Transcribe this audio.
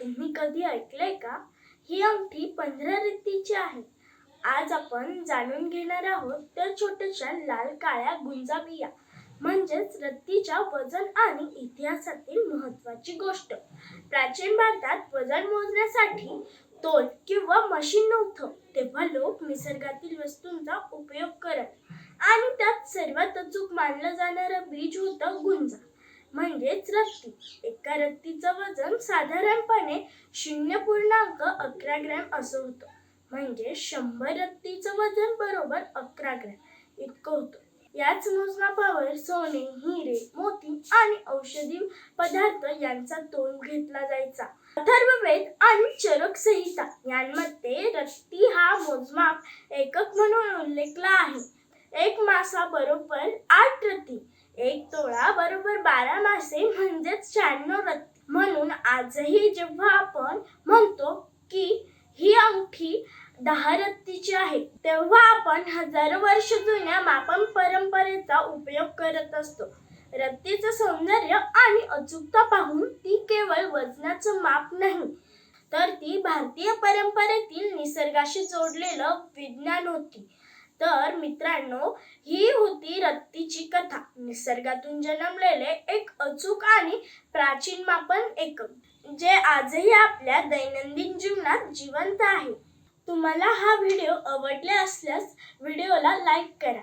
तुम्ही कधी ऐकलंय का? ही अंगठी पंधरा रत्तीची आहे. आज आपण जाणून घेणार आहोत त्या छोट्याशा लाल काळ्या गुंजाबिया म्हणजेच रत्तीच्या वजन आणि इतिहासातील महत्वाची गोष्ट. प्राचीन भारतात वजन मोजण्यासाठी तोल किंवा मशीन नव्हतं तेव्हा लोक निसर्गातील वस्तूंचा उपयोग करत आणि त्यात सर्वात अचूक मानलं जाणारं बीज होतं गुंजा. म्हणजेच रत्ती. एका रत्तीचं वजन साधारणपणे शून्य पूर्णांक अकरा ग्रॅम असं होतं. म्हणजे शंभर रत्तीचं वजन बरोबर अकरा ग्रॅम इतकं होतं. याच मोजमापावर सोने हिरे मोती आणि औषधी पदार्थ यांचा तोल घेतला जायचा. अथर्ववेद आणि चरक संहिता यांमध्ये रत्ती हा मोजमाप एकक म्हणून उल्लेखला आहे. एक मासा बरोबर आठ रत्ती. एक तोळा बरोबर बारा मासे म्हणजेच शहाण्णव रत्न म्हणून आजही जेव्हा आपण म्हणतो की ही अंगठी दहा रत्तीची आहे तेव्हा आपण हजारो वर्ष जुन्या मापन परंपरेचा उपयोग करत असतो. रत्तीचं सौंदर्य आणि अचूकता पाहून ती केवळ वजनाचं माप नाही तर ती भारतीय परंपरेतील निसर्गाशी जोडलेलं विज्ञान होती. तर मित्रांनो ही होती रत्तीची कथा. निसर्गातून जन्मलेले एक अचूक आणि प्राचीन मापन एकक जे आजही आपल्या दैनंदिन जीवनात जिवंत आहे. तुम्हाला हा व्हिडिओ आवडला असल्यास व्हिडिओला लाईक करा.